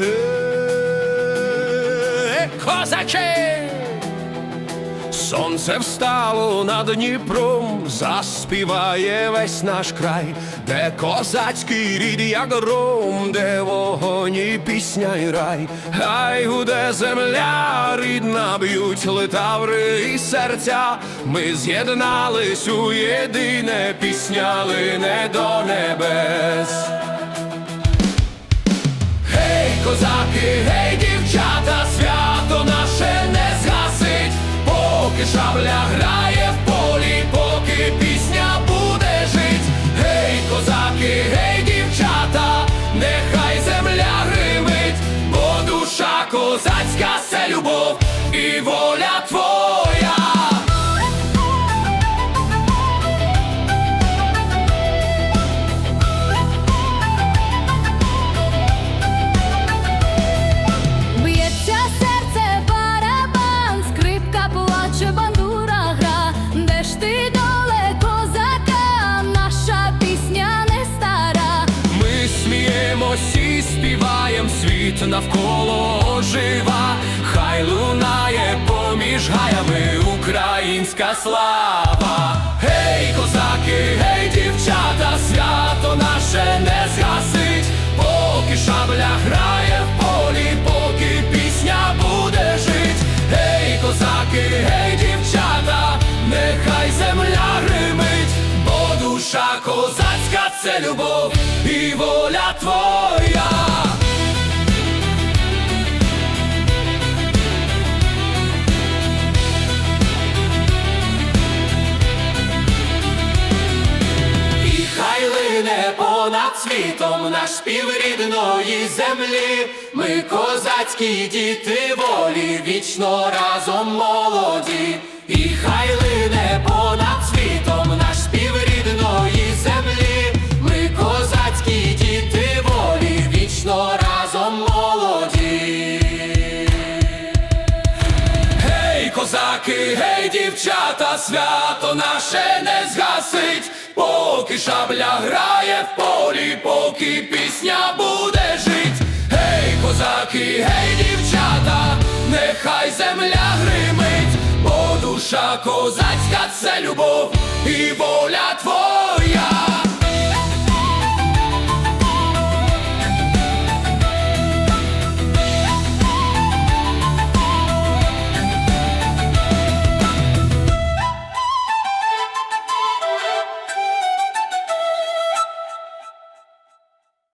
Е, козачі! Сонце встало над Дніпром, заспіває весь наш край, де козацький рід, як гром, де вогонь і пісня й рай, хай гуде земля рідна, б'ють летаври і серця. Ми з'єднались у єдине пісняли не до небес. Козаки, гей, дівчата, свято наше не згасить, поки шабля грає співаєм, світ навколо ожива, хай лунає поміж гаями українська слава. Гей, козаки, гей, дівчата, свято наше не згасить, поки шабля грає в полі, поки пісня буде жить. Гей, козаки, гей, дівчата, нехай земля гримить, бо душа козацька це любов і воля твоя. Понад світом наш спів рідної землі. Ми козацькі діти волі, вічно разом молоді. І хай лине понад світом наш спів рідної землі. Ми козацькі діти волі, вічно разом молоді. Гей, козаки, гей, дівчата, свято наше не згасить, поки шабля грає в полі, поки пісня буде жить. Гей, козаки, гей, дівчата, нехай земля гримить, бо душа козацька це любов і воля.